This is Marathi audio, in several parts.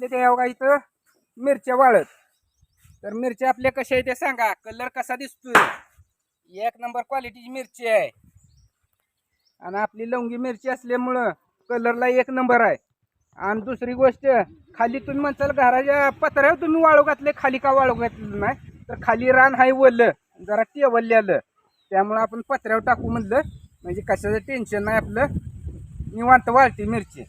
घातले ते का इथं मिरच्या वाळत. तर मिरच्या आपल्या कशा आहे ते सांगा. कलर कसा दिसतोय? एक नंबर क्वालिटीची मिरची आहे. आणि आपली लवंगी मिरची असल्यामुळं कलरला एक नंबर आहे. आणि दुसरी गोष्ट खाली तुम्ही म्हणताल घराच्या पत्र्यावर तुम्ही वाळू घातले खाली का वाळू घातलं नाही? तर खाली रान हाय वल्लं जरा टेवललेलं त्यामुळं आपण पत्र्यावर टाकू म्हणलं. म्हणजे कशाचं टेन्शन नाही आपलं. निवांत वाळते मिरची.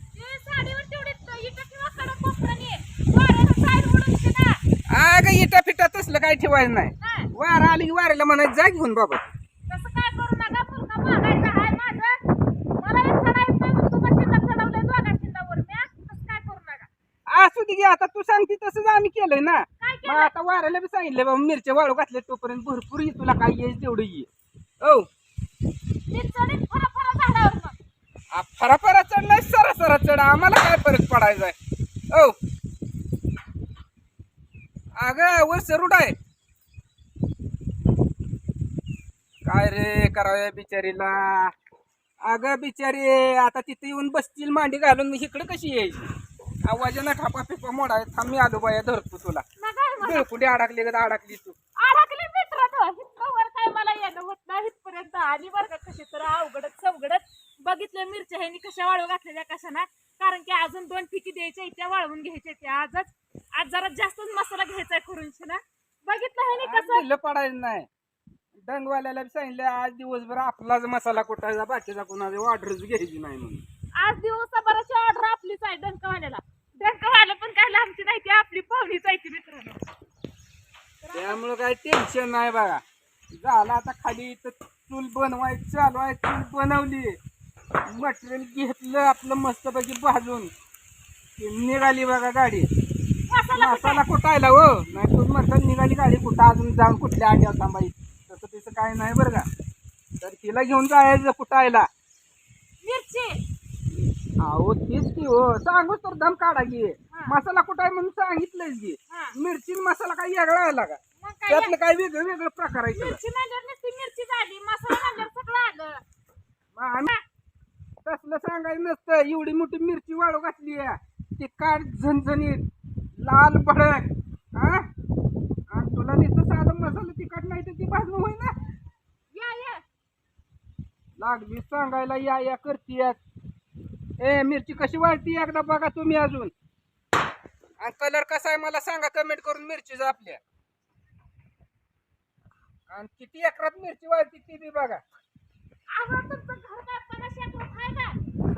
त- इटं फिटा तसलं काय ठेवायचं नाही. वारा आली की वाऱ्याला म्हणायचं जा घेऊन बाबा. असू दे आता तू सांगते तसंच आम्ही केलंय ना. मग आता वाऱ्याला बी सांगितलं बाबा मिरच्या वाळू घातले तोपर्यंत भरपूर ये तुला काय येईल तेवढं ये. औ. मी चढीन फरा फरा झाडावर मग. आ, फरा फरा चढलाय सरा सरा चढ. आम्हाला काय फरक पडायचा आहे औ. अग वर सरुड आहे. काय रे करावं बिचारीला? अगं बिचारी आता तिथे येऊन बसतील मांडी घालून मी इकडे कशी यायची आवाजानं ठापा फिपा मोडा थांब मी आलो बाया धरतो तुला. कुठे अडकली का अडकली तू. अडकली काय मला येणं होत नाही हितपर्यंत आली बरं का कशी तर अवघडत बघितलं मिरच्या ह्यानी कशा वाळू घातलेल्या कशा ना कारण की अजून दोन पिकी द्यायच्या त्या वाळवून घ्यायच्या त्या आजच. आज जरा जास्तच मसाला घ्यायचा ना? बघितलं ह्यानी कसं? दिलं पडायचं नाही. डंगवाल्याला बी सांगितलं आज दिवसभर आपलाच मसाला कुटायचा बाकीचा कोणाचा ऑर्डरच घ्यायची नाही म्हणून. आज दिवसाभराची ऑर्डर आपलीच आहे डंकवाल्याला डंकवाला पण काय लांबची नाही ती आपली पाहुणीच आहे ती मित्रांनो. त्यामुळं काय टेन्शन नाही बघा. झालं आता खाली इथं चूल बनवायची चालू आहे चूल बनवली. मटेरियल घेतलं आपलं मस्तपैकी भाजून. की निघाली बघा गाडी मसाला कुटायला हो नाही तुम्ही म्हणतात निघाली गाडी कुठं? अजून जाऊन कुठल्या आड्यावर थांबाई तसं तिचं काय नाही बरं का. तर तिला घेऊन जायचं कुटायला मिरची. अहो तेच की हो. सांगू तर दम काढा की. हा. मसाला कुठाय म्हणून सांगितलंच की. हा. मिरची मसाला काय वेगळा आला का? त्यातलं काय वेगळं वेगळं प्रकार आहे तसलं सांगायचं नसतं. एवढी मोठी मिरची वाळू घातली आहे. ती काढ झणझणीत. लाल भडक. हा तुला नुसतं साधं मसाला तिखट नाही तर ती भाजणं होईना या या. लागली सांगायला या या करतीयात ए मिरची कशी वाळती एकदा बघा तुम्ही अजून. आणि कलर कसा आहे मला सांगा कमेंट करून मिरचीचा आपल्या. आणि किती एकरात मिरची वाळती ती बी बघा अहो तुमचं घर काय पन्नास एकर आहे का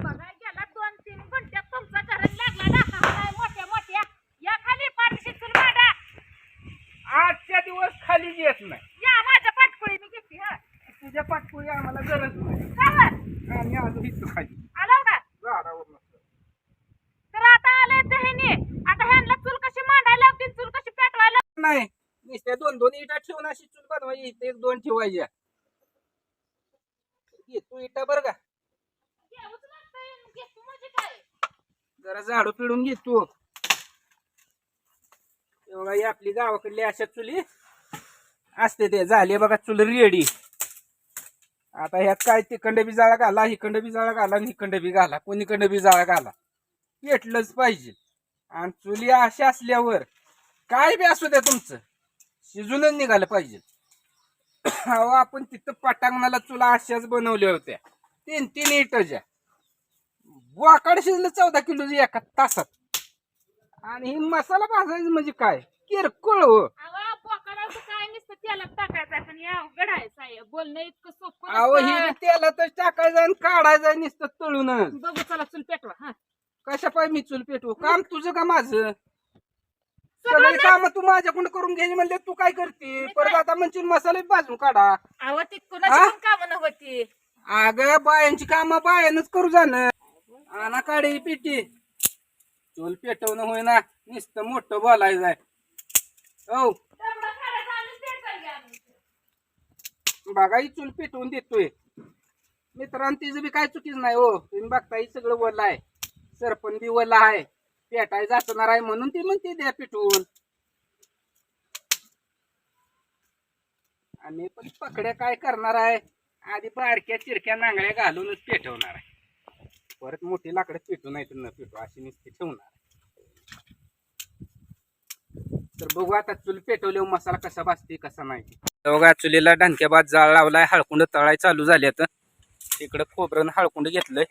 बघा गेला दोन तीन गुंठ्यात तुमचा घर लागला लाखा हाय मोठ्या मोठ्या या खाली पारशी चूल मांडा आजच्या दिवस खाली येत नाही या माझ्या पाठपोळी मी घेते हा तुझ्या पाठपोळी आम्हाला गरज नाही काय आम्ही अजून इथं खाली आलो का झाडावर नसतं. तर आता आले ह्याने आता ह्यांना चूल कशी मांडायला लावतील चूल कशी पेटवायला नाही त्या दोन दोन इटा ठेवून अशी चूल बनवायची इथे एक दोन ठेवायच्या घे तू इटा बर का? जरा झाडू पिळून घे तू. एवढा ही आपली गावाकडली अशा चुली असते ते. झाले बघा चुल रेडी आता ह्यात काय तिखंड बी जाळा घाला हिखंड बी जाळा घाला आणि हिखंड बी घाला. कोणीकडं बी जाळा घाला. पेटलंच पाहिजे. आणि चुली अशा असल्यावर काय बी असू द्या तुमचं. शिजूनच निघालं पाहिजे. अहो आपण तिथं पटांगणाला चुला अशाच बनवल्या होत्या. तीन तीन इटच्या वाकाड शिजलं चौदा किलो एका तासात. आणि ही मसाला भाजायचं म्हणजे काय? किरकोळ हो. बोलणं इतकं सोपं अहो. ही तेलातच टाकायचं आणि काढायचं नुसतं तळून बघू चला चूल पेटवा हा. कशा पाय मी चूल पेटू काम तुझं का माझं? सगळे काम तू माझ्याकडून करून घ्यायची म्हणले तू काय करते? परत आता म्हणजे मसाले भाजून काढा. अहो ती हा? कामं नव्हती. अगं बायांची काम बायानच करू जाणं. आणा काढे पिटी. चूल पेटवणं होईना नुसतं मोठं बोलायचं आहे. हो. बघा ही चूल पेटवून देतोय. मित्रांनो तिचं बी काय चुकीच नाही हो. तुम्ही बघता ही सगळं वल्ल आहे. सरपण बी वल्ल आहे. पेटाय जाचणार आहे म्हणून ती म्हणते द्या पेटवून. आणि पण पकड्या काय करणार आहे? आधी बारक्या चिरक्या नांगळ्या घालूनच पेटवणार आहे. परत मोठी लाकडं पेटू नाही तर न पेटू अशी नुसती ठेवणार तर बघू आता चुल पेटवल्यावर मसाला कसा भाजते कसा नाही. बघा चुलीला ढांक्याबाद जाळ लावलाय हळकुंड तळाय चालू झाले तर इकडं खोबरं हळकुंड घेतलंय.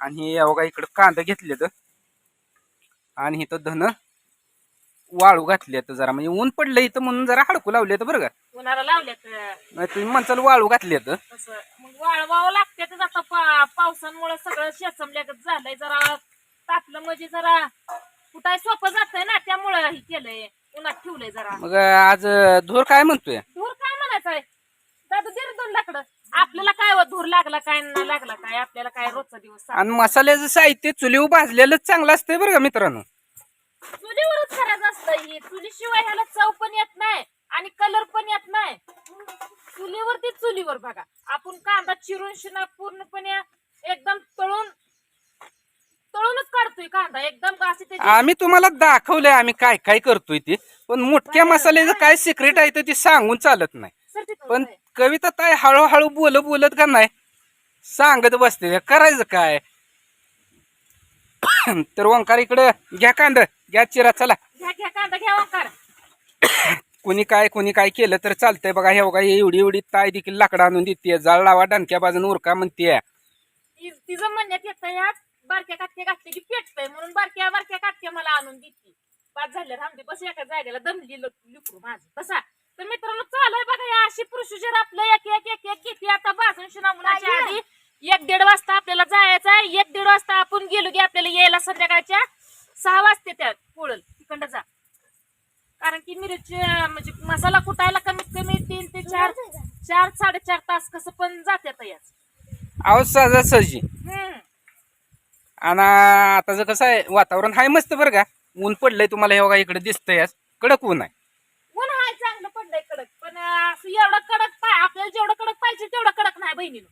आणि हे बघा इकडं कांदा घेतलेत. आणि इथं धन वाळू घातली तर जरा. म्हणजे ऊन पडलं इथं म्हणून जरा हडकू लावले तर बरं का? उन्हाळा लावल्यात. नाही तुम्ही म्हणचाल वाळू घातली तर तसं मग वाळवावं लागते आता पा- पावसामुळे सगळं शेसमल्यागत झालंय. जरा तापलं म्हणजे जरा कुठाय सोपं जातंय ना त्यामुळं हे केलंय. उन्हात ठेवलंय जरा. मग आज धूर काय म्हणतोय? धूर काय म्हणायचंय? दादू दे दोन लाकडं. आपल्याला काय धूर लागला काय नाही लागला काय? आपल्याला काय रोजचा दिवस. आणि मसाल्याचं साहित्य चुलीवर भाजलेलंच चांगलं असतंय बरं का मित्रांनो? चुलीवरच करायचं असतं ही. चुलीशिवाय ह्याला चव पण येत नाही आणि कलर पण येत नाही. चुलीवरती चुलीवर बघा. आपण कांदा चिरून शिना पूर्णपणे एकदम तळून तळूनच काढतोय कांदा. एकदम असे त्याची आम्ही तुम्हाला दाखवलंय आम्ही काय काय करतोय ते. पण मोठ्या मसाल्याचं काय सिक्रेट आहे ते सांगून चालत नाही. पण. कविता ताई हळूहळू बोल बोलत का नाही? सांगत बसते. करायचं काय? तर ओंकार इकडे घ्या कांद घ्या चिरा चला. घ्या घ्या कांदा घ्या ओंकार. कुणी काय कुणी काय केलं तर चालतंय बघा हे बघा एवढी एवढी ताई देखील लाकडं आणून देते जाळ लावा डणक्या बाजून उरका म्हणते ति- तिचं म्हणण्यात येतं बारक्या काटक्या घातले की पेटतंय म्हणून बारक्या बारक्या काटक्या मला आणून देते. बाद झाले रामदे बस एका जागेला दमली लिकरू माझं बसा. तर मित्रांनो चालय बघा या अशी प्रोसिजर आपलं एक एक एक एक किती आता बाजून शिनामुलाच्या आधी. एक दीड वाजता आपल्याला जायचं आहे. एक दीड वाजता आपण गेलो की आपल्याला यायला संध्याकाळच्या सहा वाजते त्यात. पोळल तिकडं जा. कारण की मिरची म्हणजे मसाला कुटायला कमीत कमी तीन ते चार चार साडेचार तास कसं पण जात्यात याच अहो सहजा सहजी हम्म. आणि आता जर कसं आहे वातावरण हाय मस्त बरं का? ऊन पडलंय तुम्हाला हे बघा इकडे दिसतंय कडक ऊन आहे. ऊन हाय चांगलं पडलंय कडक. पण असं एवढं कडक पाय आपल्याला जेवढं कडक पाहिजे तेवढं कडक नाही बहिणीनं.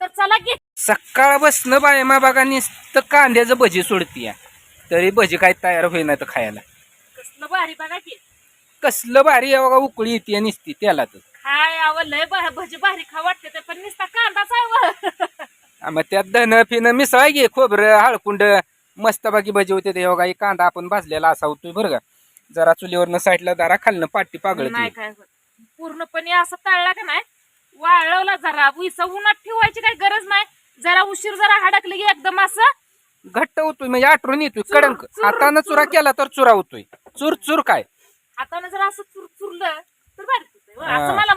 तर चला घे सकाळ बसणं बाय मा बघा नुसतं कांद्याचं भजी सोडतीय. तरी भजी काय तयार होईना तर खायला. कसलं भारी बघा की. कसलं भारी आहे बघा उकळी येते नुसती त्याला तर खाय आवं लय भा- भजी भारी खा वाटते ते पण नुसता कांदाच आहे व. आ मग त्यात धन फिन मिसळा घे खोबरं हळकुंड मस्त बाकी भजी होते ते बघा हे कांदा आपण भाजलेला असा होतोय बरं का. जरा चुलीवरनं साईडला दारा खालनं पाटी पागळ नाही काय होत. पूर्णपणे असं तळला का नाही वाळवला जरा. उईसा उन्हात ठेवायची काही गरज नाही. जरा उशीर जरा हडकली की एकदम असं. घट्ट होतोय म्हणजे आठवून येतोय. चुर- कडंक. चुर- हातानं चुरा केला तर चुरा होतोय. चूर चूर काय? हाताने जर असं चुर चुरलं तर भारी होतंय व. हा. असं मला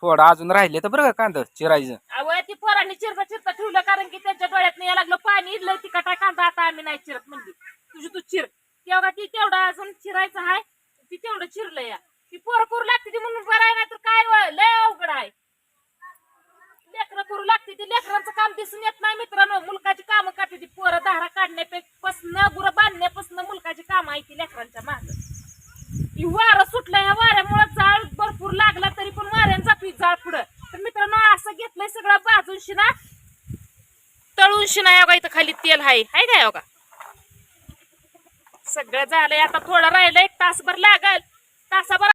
थोडं अजून राहिले तर बरं का कांदा चिरायचं. ती पोरांनी चिरता चिरता ठेवलं कारण की त्यांच्या डोळ्यात यायला लागलं. पाणी लय तिखट आहे कांदा. आता आम्ही नाही चिरत म्हणली. तुझी तू चिर. तेव्हा ती तेवढा अजून चिरायचं आहे. ती तेवढं चिरलं या ती पोरं करू लागते ती म्हणून बरं आहे नाही तर काय व, लय अवघड आहे. लेकरं करू लागते ती लेकरांचं काम दिसून येत नाही मित्रांनो. मुलकाची कामं करते ती पोरं धारा काढण्यापासून गुरं बांधण्यापासून मुलकाची कामं आहे ती लेकरांच्या माग. वारं सुटलं या वाऱ्यामुळे जाळ भरपूर लागला तरी पण वाऱ्यानं जातोय जाळ पुढं. तर मित्रांनो असं घेतलंय सगळं बाजून शिना. तळून शिना योगा इथं खाली तेल आहे. हाय का योगा सगळं झालंय आता थोडं राहिलं एक तासभर लागल. तासाभर